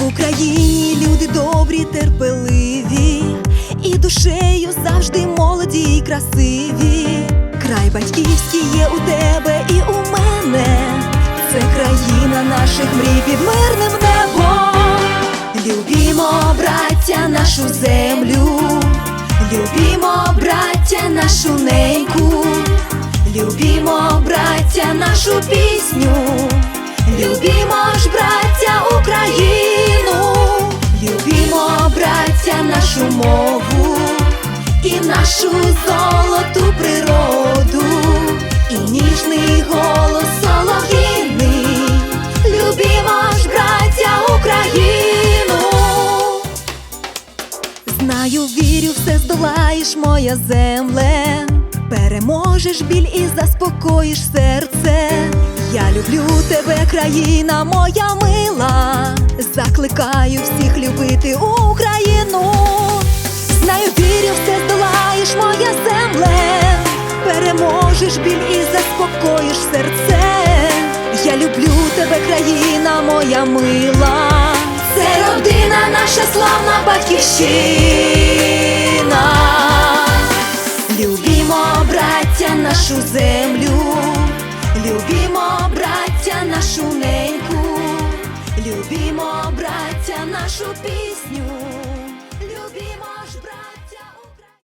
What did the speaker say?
В Україні люди добрі, терпеливі, і душею завжди молоді і красиві. Край батьківський є у тебе і у мене. Це країна наших мрій під мирним небом. Любімо, браття, нашу землю, любімо, браття, нашу неньку, любімо, браття, нашу пісню, нашу мову і нашу золоту природу, і ніжний голос солов'їний, любімо ж, браття, Україну. Знаю, вірю, все здолаєш, моя земле. Переможеш біль і заспокоїш серце. Я люблю тебе, країна моя мила. Закликаю всіх любити Україну. Переможеш біль і заспокоїш серце. Я люблю тебе, країна моя мила. Це родина наша славна батьківщина. Любімо, браття, нашу землю, любімо, браття, нашу неньку, любімо, браття, нашу пісню.